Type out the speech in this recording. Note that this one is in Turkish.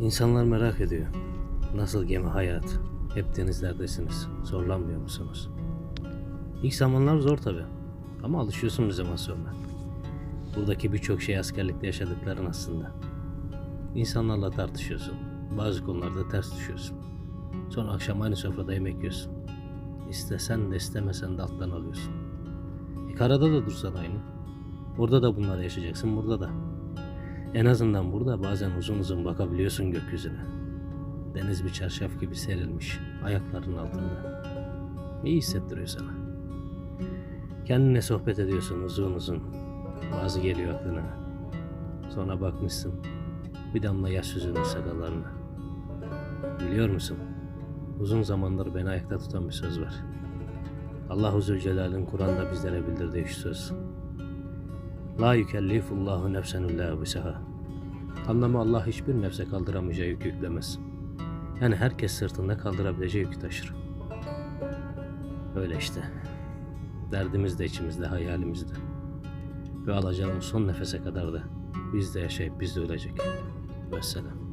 İnsanlar merak ediyor. Nasıl gemi hayat? Hep denizlerdesiniz. Zorlanmıyor musunuz? İlk zamanlar zor tabi. Ama alışıyorsun bir zaman sonra. Buradaki birçok şey askerlikte yaşadıkların aslında. İnsanlarla tartışıyorsun. Bazı konularda ters düşüyorsun. Sonra akşam aynı sofrada yemek yiyorsun. İstesen de istemesen de alttan alıyorsun. E karada da dursan aynı. Orada da bunları yaşayacaksın, burada da. En azından burada bazen uzun uzun bakabiliyorsun gökyüzüne. Deniz bir çarşaf gibi serilmiş, ayaklarının altında. İyi hissettiriyor sana. Kendine sohbet ediyorsun uzun uzun. Bazı geliyor aklına. Sonra bakmışsın, bir damla yaş süzülmüş sakallarına. Biliyor musun? Uzun zamandır beni ayakta tutan bir söz var. Allahu Zülcelal'in Kur'an'da bizlere bildirdiği şu söz. La yükellifullahu nefsen illa bisaha. Anlamı Allah hiçbir nefse kaldıramayacağı yük yüklemez. Yani herkes sırtında kaldırabileceği yükü taşır. Öyle işte. Derdimiz de içimizde, hayalimizde. Ve alacağımız son nefese kadar da biz de yaşayıp biz de ölecek. Vesselam.